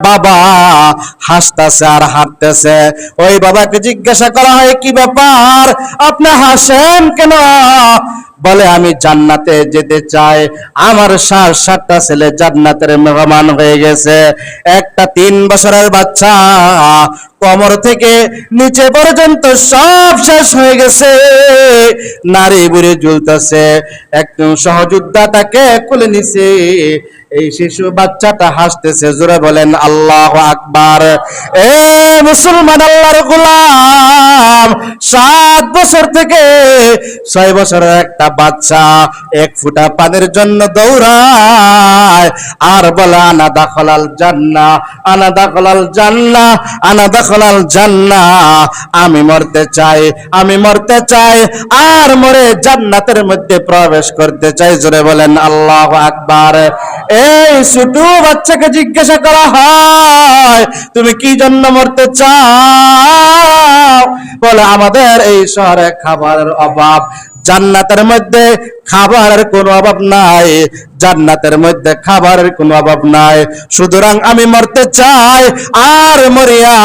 বাবা হাসতেছে আর হাঁটতেছে। ওই বাবাকে জিজ্ঞাসা করা হয়, কি ব্যাপার? আপনি হাসেন কেন? বলে, আমি জান্নাতে যেতে চাই। আমার সাত সাতটা ছেলে জান্নাতের মেহমান হয়ে গেছে। একটা তিন বছরের বাচ্চা কমর থেকে নিচে পর্যন্ত সব শেষ হয়ে গেছে। নারী বুড়ি ঝুলতেছে একদম সহযোদ্ধা তাকে কোলে নিছে। এই শিশু বাচ্চাটা হাসতেছে, জোরে বলেন, আল্লাহ আকবার। এ মুসলমান আল্লাহর গোলাম, সাত বছর থেকে ছয় বছরের একটা বাচ্চা এক ফুটা পানির জন্য দৌড়ায়। আর বলে, আনা দাখলাল জান্না আনা দাখলাল জান্না আনা দাখলাল জান্না আমি মরতে চাই, আমি মরতে চাই, আর মরে জান্নাতের মধ্যে প্রবেশ করতে চাই। জোরে বলেন, আল্লাহ আকবার। এই ছোট বাচ্চাকে জিজ্ঞাসা করা হয়, তুমি কি জন্য মরতে চাও? বলে, আমাদের এই শহরে খাবারের অভাব। জান্নাতের মধ্যে খাবারের কোনো অভাব নাই, জান্নাতের মধ্যে খাবারের কোনো অভাব নাই। সুতরাং আমি মরতে চাই আর মরিয়া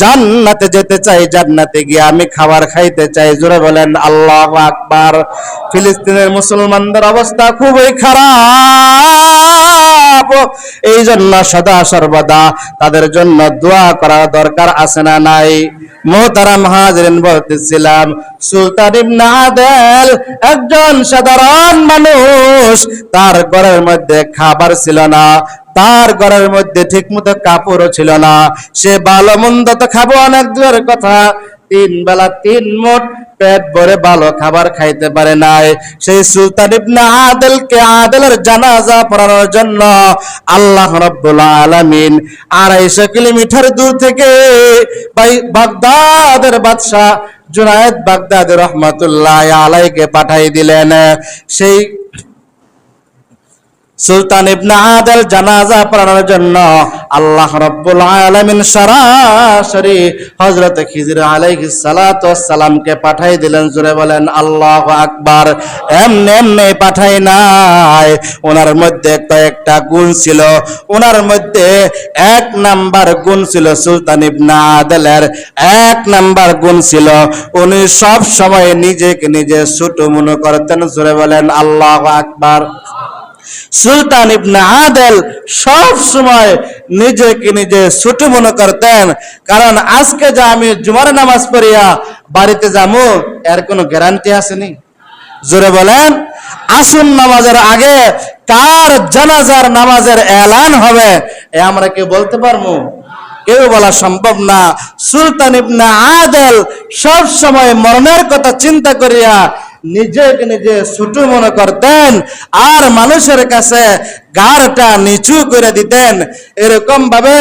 জান্নাতে যেতে চাই, জান্নাতে গিয়ে আমি খাবার খাইতে চাই। জোরে বলেন, আল্লাহ আকবার। ফিলিস্তিনের মুসলমানদের অবস্থা খুবই খারাপ। এই জন্য সদা সর্বদা তাদের জন্য দোয়া করা দরকার আছে না নাই। বলতেছিলাম, সুলতান একজন সাধারণ মানুষ, তার ঘরের মধ্যে খাবার ছিল না, তার ঘরের মধ্যে ঠিক মতো কাপড়ও ছিল না। সে ভালো মন্দ তো খাব অনেক দূরের কথা। তিন বেলা তিন মোট পেট ভরে ভালো খাবার খাইতে পারে নাই। সেই সুলতান ইবনে আদেলকে আদেলের জানাজা পড়ানোর জন্য আল্লাহ রাব্বুল আলামিন আড়াইশো কিলোমিটার দূর থেকে বাগদাদের বাদশাহ জুনায়েদ বাগদাদ রহমাতুল্লাহ আলাইকে পাঠাই দিলেন। সেই সুলতান ইবনে আদেল জানাজা পড়ানোর জন্য আল্লাহ রাব্বুল আলামিন সরাসরি হযরত খিজির আলাইহিস সালাতু ওয়াসসালামকে পাঠাই দিলেন জুড়ে বলেন, আল্লাহু আকবার। এমনি এমনি পাঠাই নাই। ওনার মধ্যে কয়েকটা গুণ ছিল। ওনার মধ্যে এক নাম্বার গুণ ছিল সুলতান ইবনে আদেলের। এক নাম্বার গুণ ছিল, উনি সব সময় নিজেকে নিজে ছোট মনে করতেন জুড়ে বলেন, আল্লাহু আকবার। সুলতান ইবনে আদেল সব সময় নিজেকে নিজে ছোট মনে করতেন। কারণ আজকে যা আমি জুমার নামাজ পড়িয়া বাড়িতে যাব, এর কোনো গ্যারান্টি আসেনি। জোরে বলেন, আসুন নামাজের আগে কার জানাজার নামাজের এলান হবে, এ আমরা কি বলতে পারব? কেউ বলা সম্ভব না। সুলতান ইবনে আদেল সব সময় মরণের কথা চিন্তা করিয়া নিজেকে নিজে ছোট মনে করতেন আর মানুষের কাছে গাড়টা নিচু করে দিতেন। এরকম ভাবে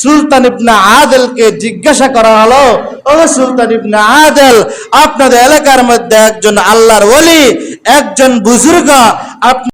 সুলতান ইবনা আদেলকে জিজ্ঞাসা করা হলো, ও সুলতান ইবনা আদেল, আপনাদের এলাকার মধ্যে একজন আল্লাহর ওলি, একজন বুজুর্গ, আপনি